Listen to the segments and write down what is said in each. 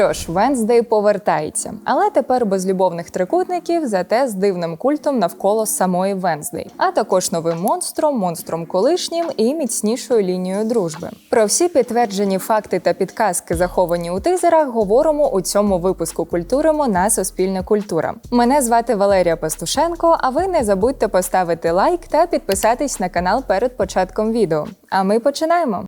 Що ж, Венздей повертається, але тепер без любовних трикутників, зате з дивним культом навколо самої Венздей, а також новим монстром, монстром колишнім і міцнішою лінією дружби. Про всі підтверджені факти та підказки, заховані у тизерах, говоримо у цьому випуску культуримо на Суспільне культура. Мене звати Валерія Пастушенко. А ви не забудьте поставити лайк та підписатись на канал перед початком відео. А ми починаємо.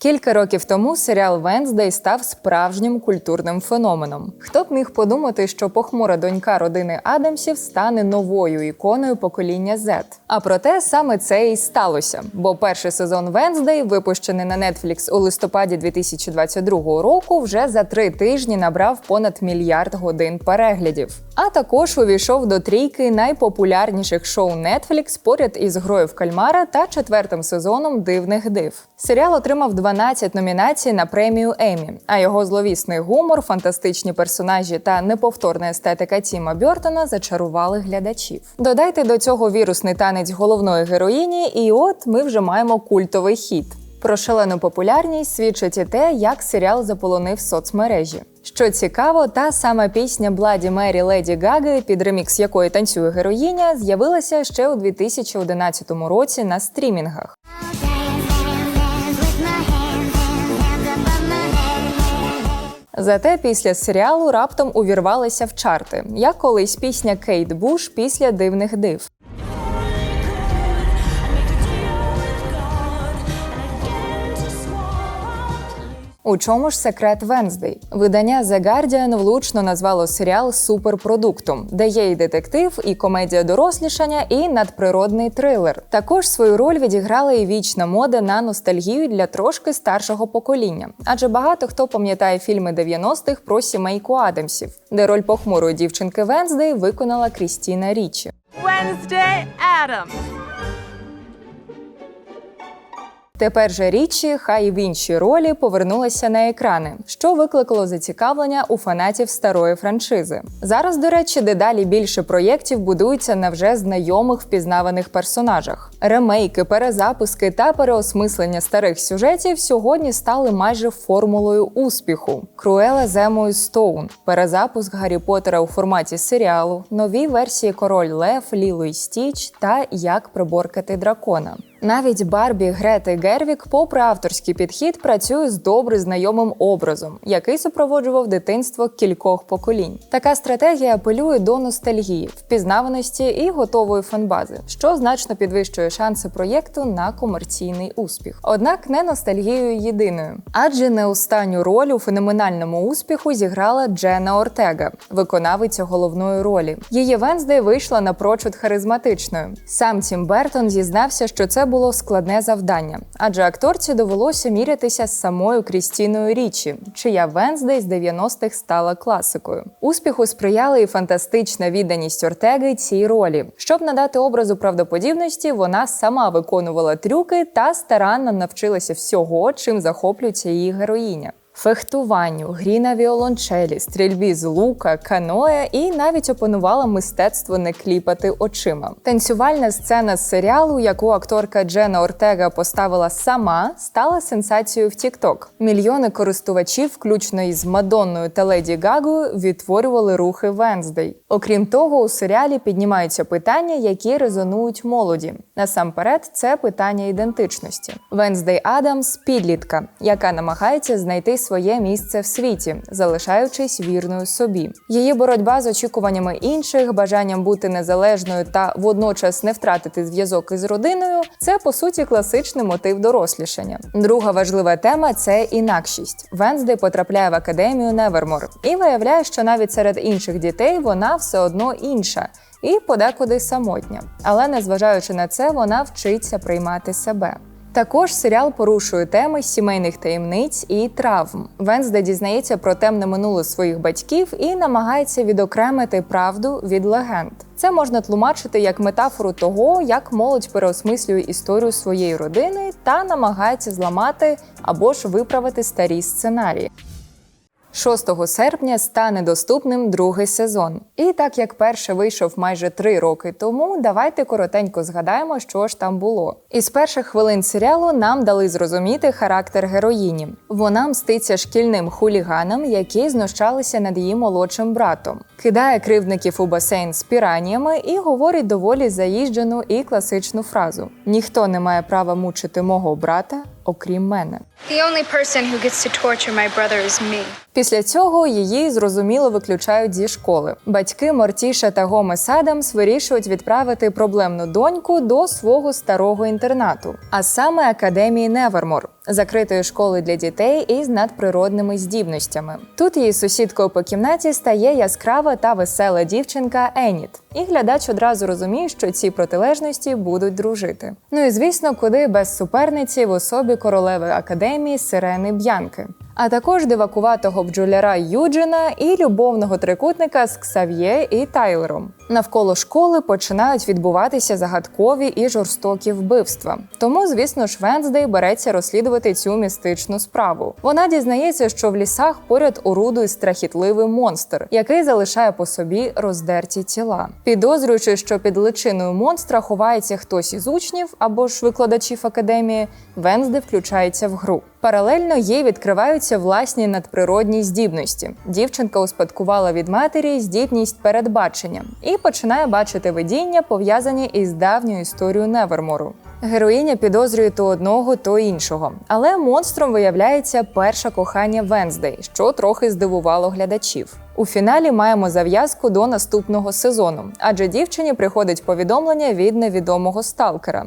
Кілька років тому серіал Венздей став справжнім культурним феноменом. Хто б міг подумати, що похмура донька родини Адамсів стане новою іконою покоління Z. А проте саме це і сталося. Бо перший сезон Венздей, випущений на Netflix у листопаді 2022 року, вже за три тижні набрав понад мільярд годин переглядів. А також увійшов до трійки найпопулярніших шоу Netflix поряд із грою в кальмара та четвертим сезоном дивних див. Серіал отримав 12 номінацій на премію Емі, а його зловісний гумор, фантастичні персонажі та неповторна естетика Тіма Бьортона зачарували глядачів. Додайте до цього вірусний танець головної героїні, і от ми вже маємо культовий хіт. Про шалену популярність свідчить і те, як серіал заполонив соцмережі. Що цікаво, та сама пісня Бладі Мері Леді Гаги, під ремікс якої танцює героїня, з'явилася ще у 2011 році на стрімінгах. Зате після серіалу раптом увірвалися в чарти, як колись пісня Кейт Буш після дивних див. У чому ж секрет Венздей? Видання The Guardian влучно назвало серіал суперпродуктом, де є і детектив, і комедія дорослішання, і надприродний трилер. Також свою роль відіграла і вічна мода на ностальгію для трошки старшого покоління, адже багато хто пам'ятає фільми 90-х про сімейку Адамсів, де роль похмурої дівчинки Венздей виконала Крістіна Річі. Wednesday Adams. Тепер же річі, хай і в іншій ролі повернулася на екрани, що викликало зацікавлення у фанатів старої франшизи. Зараз, до речі, дедалі більше проєктів будуються на вже знайомих впізнаваних персонажах. Ремейки, перезапуски та переосмислення старих сюжетів сьогодні стали майже формулою успіху. Круела з Емою Стоун, перезапуск Гаррі Поттера у форматі серіалу, нові версії Король Лев, Ліло і Стіч та Як приборкати дракона. Навіть Барбі Грети Гервік, попри авторський підхід, працює з добре знайомим образом, який супроводжував дитинство кількох поколінь. Така стратегія апелює до ностальгії, впізнаваності і готової фанбази, що значно підвищує шанси проєкту на комерційний успіх. Однак не ностальгією єдиною, адже не останню роль у феноменальному успіху зіграла Джена Ортега, виконавиця головної ролі. Її Венздей вийшла напрочуд харизматичною. Сам Тім Бертон зізнався, що це було складне завдання, адже акторці довелося мірятися з самою Крістіною Річі, чия Венздей з 90-х стала класикою. Успіху сприяла і фантастична відданість Ортеги цій ролі. Щоб надати образу правдоподібності, вона сама виконувала трюки та старанно навчилася всього, чим захоплюється її героїня фехтуванню, грі на віолончелі, стрільбі з лука, каноє і навіть опанувала мистецтво не кліпати очима. Танцювальна сцена з серіалу, яку акторка Джена Ортега поставила сама, стала сенсацією в TikTok. Мільйони користувачів, включно із Мадонною та Леді Гагою, відтворювали рухи Венздей. Окрім того, у серіалі піднімаються питання, які резонують молоді. Насамперед, це питання ідентичності. Венздей Адамс підлітка, яка намагається знайти своє місце в світі, залишаючись вірною собі. Її боротьба з очікуваннями інших, бажанням бути незалежною та водночас не втратити зв'язок із родиною це по суті класичний мотив дорослішання. Друга важлива тема це інакшість. Венздей потрапляє в академію Невермор і виявляє, що навіть серед інших дітей вона все одно інша. І подекуди самотня, але незважаючи на це, вона вчиться приймати себе. Також серіал порушує теми сімейних таємниць і травм. Венсде дізнається про темне минуле своїх батьків і намагається відокремити правду від легенд. Це можна тлумачити як метафору того, як молодь переосмислює історію своєї родини та намагається зламати або ж виправити старі сценарії. 6 серпня стане доступним другий сезон. І так як перший вийшов майже три роки тому, давайте коротенько згадаємо, що ж там було. Із перших хвилин серіалу нам дали зрозуміти характер героїні. Вона мститься шкільним хуліганам, які знущалися над її молодшим братом, кидає кривдників у басейн з піраніями і говорить доволі заїжджену і класичну фразу: ніхто не має права мучити мого брата, окрім мене. The only person who gets to torture my brother is me. Після цього її зрозуміло виключають зі школи. Батьки Мортіша та Гомес Адамс вирішують відправити проблемну доньку до свого старого інтернату, а саме академії Невермор, закритої школи для дітей із надприродними здібностями. Тут її сусідкою по кімнаті стає яскрава та весела дівчинка Еніт. І глядач одразу розуміє, що ці протилежності будуть дружити. Ну і звісно, куди без суперниці в особі королеви академії Сирени Б'янки. А також дивакуватого бджоляра Юджина і любовного трикутника з Ксав'є і Тайлером. Навколо школи починають відбуватися загадкові і жорстокі вбивства. Тому, звісно ж, Венздей береться розслідувати цю містичну справу. Вона дізнається, що в лісах поряд орудує страхітливий монстр, який залишає по собі роздерті тіла. Підозрюючи, що під личиною монстра ховається хтось із учнів або ж викладачів академії, Венздей включається в гру. Паралельно їй відкриваються власні надприродні здібності. Дівчинка успадкувала від матері здібність передбачення і починає бачити видіння, пов'язані із давньою історією Невермору. Героїня підозрює то одного, то іншого. Але монстром виявляється перше кохання Венздей, що трохи здивувало глядачів. У фіналі маємо зав'язку до наступного сезону, адже дівчині приходить повідомлення від невідомого сталкера.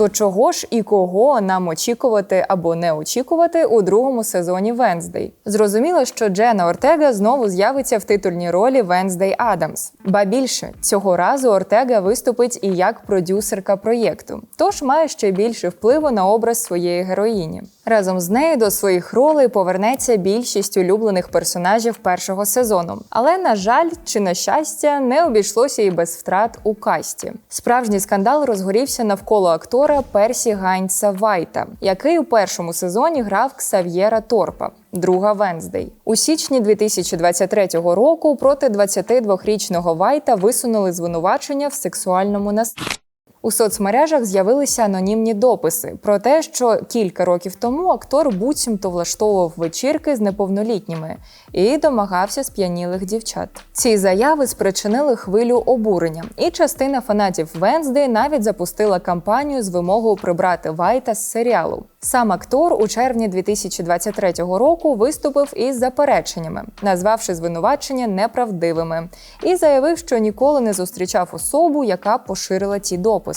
То чого ж і кого нам очікувати або не очікувати у другому сезоні Венздей? Зрозуміло, що Джена Ортега знову з'явиться в титульній ролі Венздей Адамс. Ба більше цього разу Ортега виступить і як продюсерка проєкту, тож має ще більше впливу на образ своєї героїні. Разом з нею до своїх ролей повернеться більшість улюблених персонажів першого сезону. Але на жаль, чи на щастя, не обійшлося і без втрат у касті. Справжній скандал розгорівся навколо актора Персі Гайнца Вайта, який у першому сезоні грав Ксав'єра Торпа. Друга Венздей у січні 2023 року проти 22-річного Вайта висунули звинувачення в сексуальному насильстві. У соцмережах з'явилися анонімні дописи про те, що кілька років тому актор буцімто влаштовував вечірки з неповнолітніми і домагався сп'янілих дівчат. Ці заяви спричинили хвилю обурення, і частина фанатів Венздей навіть запустила кампанію з вимогою прибрати Вайта з серіалу. Сам актор у червні 2023 року виступив із запереченнями, назвавши звинувачення неправдивими, і заявив, що ніколи не зустрічав особу, яка поширила ці дописи.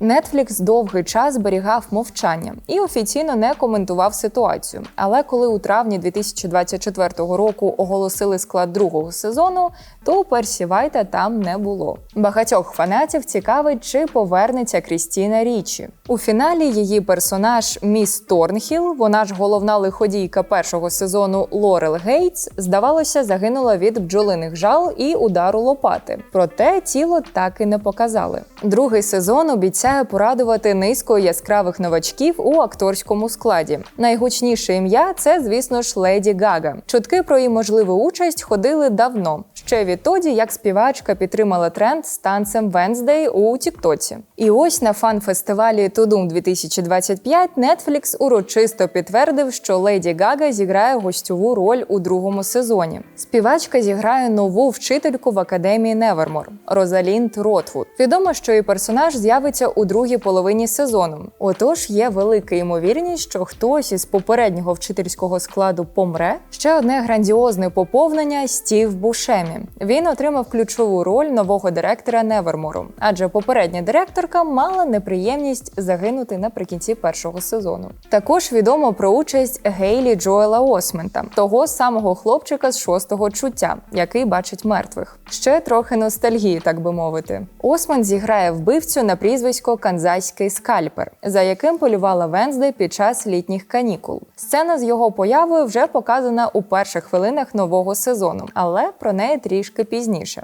Netflix довгий час зберігав мовчання і офіційно не коментував ситуацію. Але коли у травні 2024 року оголосили склад другого сезону, то Персі Вайта там не було. Багатьох фанатів цікавить, чи повернеться Крістіна Річі. У фіналі її персонаж Міс Торнхіл, вона ж головна лиходійка першого сезону Лорел Гейтс, здавалося, загинула від бджолиних жал і удару лопати. Проте тіло так і не показали. Другий сезон обіцяє порадувати низкою яскравих новачків у акторському складі. Найгучніше ім'я це, звісно ж, Леді Гага. Чутки про її можливу участь ходили давно. Ще відтоді, як співачка підтримала тренд з танцем Венздей у Тіктоці. І ось на фан-фестивалі Tudum 2025 Netflix урочисто підтвердив, що Леді Гага зіграє гостьову роль у другому сезоні. Співачка зіграє нову вчительку в академії Невермор Розалінд Ротвуд. Відомо, що і персонаж з'явиться у другій половині сезону. Отож, є велика ймовірність, що хтось із попереднього вчительського складу помре. Ще одне грандіозне поповнення Стів Бушемі. Він отримав ключову роль нового директора Невермору, адже попередня директорка мала неприємність загинути наприкінці першого сезону. Також відомо про участь Гейлі Джоела Осмента, того самого хлопчика з шостого чуття, який бачить мертвих. Ще трохи ностальгії, так би мовити. Осман зіграє вбивцю на прізвисько Канзаський скальпер, за яким полювала Венздей під час літніх канікул. Сцена з його появою вже показана у перших хвилинах нового сезону, але про неї трішки пізніше.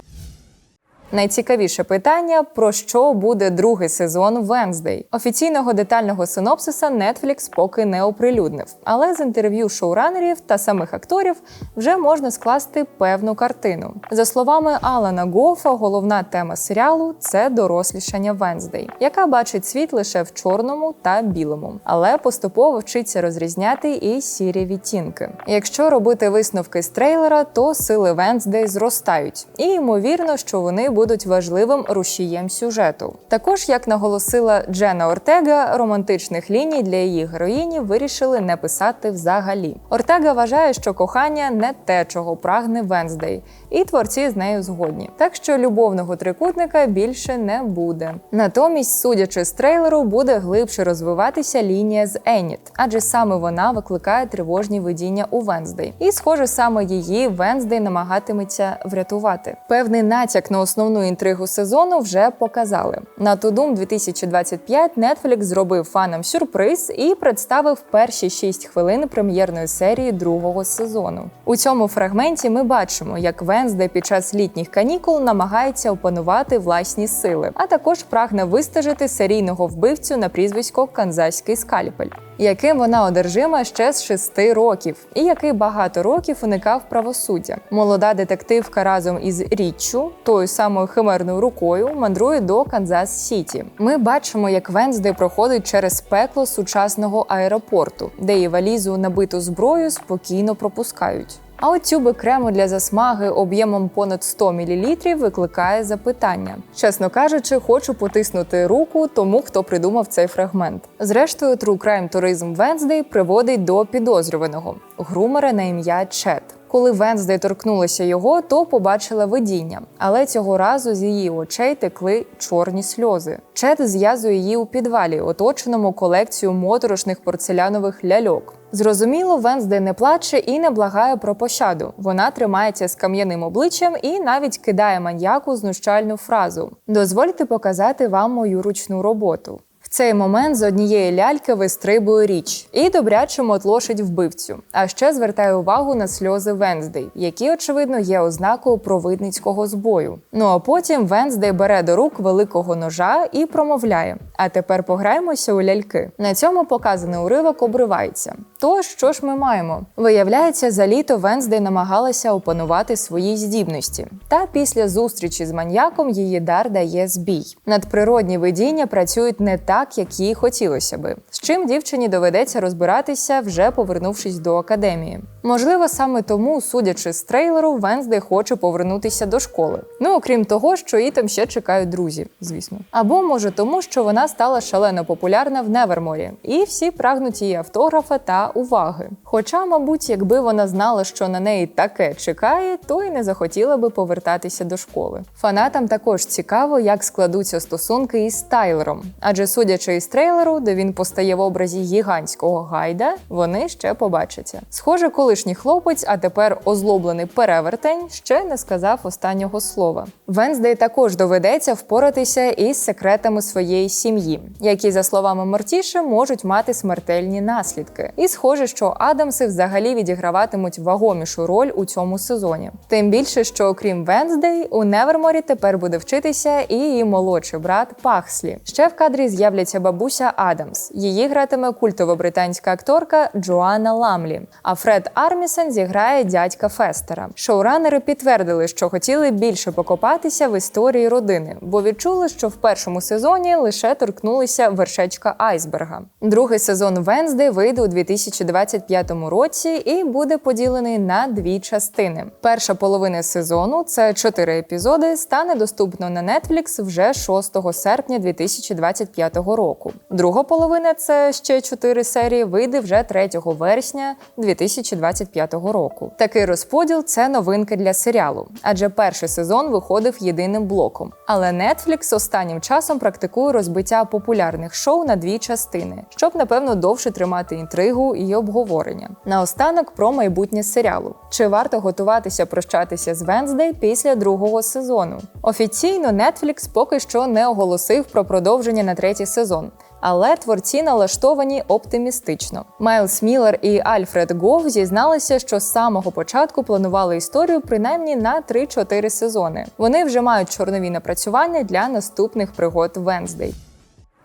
Найцікавіше питання: про що буде другий сезон Венздей? Офіційного детального синопсиса Netflix поки не оприлюднив, але з інтерв'ю шоуранерів та самих акторів вже можна скласти певну картину. За словами Алана Гофа, головна тема серіалу це дорослішання Венздей, яка бачить світ лише в чорному та білому, але поступово вчиться розрізняти і сірі відтінки. Якщо робити висновки з трейлера, то сили Венздей зростають, і ймовірно, що вони будуть важливим рушієм сюжету. Також, як наголосила Джена Ортега, романтичних ліній для її героїні вирішили не писати взагалі. Ортега вважає, що кохання не те, чого прагне Венздей, і творці з нею згодні. Так що любовного трикутника більше не буде. Натомість, судячи з трейлеру, буде глибше розвиватися лінія з Еніт, адже саме вона викликає тривожні видіння у Венздей. І, схоже, саме її Венздей намагатиметься врятувати. Певний натяк на основну інтригу сезону вже показали. На Тудум 2025 Netflix зробив фанам сюрприз і представив перші 6 хвилин прем'єрної серії другого сезону. У цьому фрагменті ми бачимо, як Венсде під час літніх канікул намагається опанувати власні сили, а також прагне вистежити серійного вбивцю на прізвисько Канзаський скальпель. Яким вона одержима ще з шести років, і який багато років уникав правосуддя. Молода детективка разом із Річчю, тою самою химерною рукою, мандрує до Канзас Сіті. Ми бачимо, як Венсдей проходить через пекло сучасного аеропорту, де її валізу набиту зброю спокійно пропускають. А от тюби крему для засмаги об'ємом понад 100 мл викликає запитання. Чесно кажучи, хочу потиснути руку тому, хто придумав цей фрагмент. Зрештою, True Crime Tourism Wednesday приводить до підозрюваного грумера на ім'я Чет. Коли Венздей торкнулася його, то побачила видіння, але цього разу з її очей текли чорні сльози. Чет зв'язує її у підвалі, оточеному колекцією моторошних порцелянових ляльок. Зрозуміло, Венздей не плаче і не благає про пощаду. Вона тримається з кам'яним обличчям і навіть кидає маньяку знущальну фразу: Дозвольте показати вам мою ручну роботу. Цей момент з однієї ляльки вистрибує річ і добряче мотлошить вбивцю. А ще звертає увагу на сльози Венздей, які, очевидно, є ознакою провидницького збою. Ну а потім Венздей бере до рук великого ножа і промовляє: А тепер пограємося у ляльки. На цьому показаний уривок обривається. То що ж ми маємо? Виявляється, за літо Венздей намагалася опанувати свої здібності. Та після зустрічі з маньяком її дар дає збій. Надприродні видіння працюють не так, як їй хотілося би. З чим дівчині доведеться розбиратися, вже повернувшись до академії. Можливо, саме тому, судячи з трейлеру, Венздей хоче повернутися до школи. Ну окрім того, що її там ще чекають друзі, звісно. Або може тому, що вона стала шалено популярна в Неверморі, і всі прагнуть її автографа та уваги. Хоча, мабуть, якби вона знала, що на неї таке чекає, то й не захотіла би повертатися до школи. Фанатам також цікаво, як складуться стосунки із Тайлером, адже судячи із трейлеру, де він постає в образі гігантського гайда, вони ще побачаться. Схоже, колишній хлопець, а тепер озлоблений перевертень, ще не сказав останнього слова. Венздей також доведеться впоратися із секретами своєї сім'ї, які, за словами Мортіші, можуть мати смертельні наслідки. І схоже, що Адамси взагалі відіграватимуть вагомішу роль у цьому сезоні. Тим більше, що окрім Венздей, у Неверморі тепер буде вчитися і її молодший брат Пахслі. Ще в кадрі з'являться бабуся Адамс. Її гратиме культова британська акторка Джоанна Ламлі. А Фред Армісен зіграє дядька Фестера. Шоуранери підтвердили, що хотіли більше покопатися в історії родини, бо відчули, що в першому сезоні лише торкнулися вершечка айсберга. Другий сезон Венздей вийде у 2025 році і буде поділений на дві частини. Перша половина сезону це чотири епізоди, стане доступно на Netflix вже 6 серпня 2025 року. Друга половина це ще чотири серії. Вийде вже 3 вересня 2025 року. Такий розподіл це новинка для серіалу, адже перший сезон виходив єдиним блоком. Але Netflix останнім часом практикує розбиття популярних шоу на дві частини, щоб напевно довше тримати інтригу і обговорення. Наостанок про майбутнє серіалу: чи варто готуватися прощатися з Венздей після другого сезону? Офіційно Netflix поки що не оголосив про продовження на третій сезон. Але творці налаштовані оптимістично. Майлз Міллер і Альфред Гов зізналися, що з самого початку планували історію принаймні на 3-4 сезони. Вони вже мають чорнові напрацювання для наступних пригод Венздей.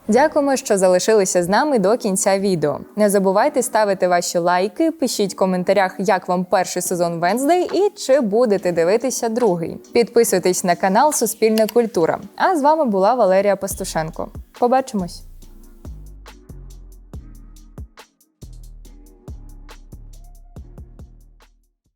Дякуємо, що залишилися з нами до кінця відео. Не забувайте ставити ваші лайки, пишіть в коментарях, як вам перший сезон Венздей і чи будете дивитися другий. Підписуйтесь на канал Суспільна культура. А з вами була Валерія Пастушенко. Побачимось!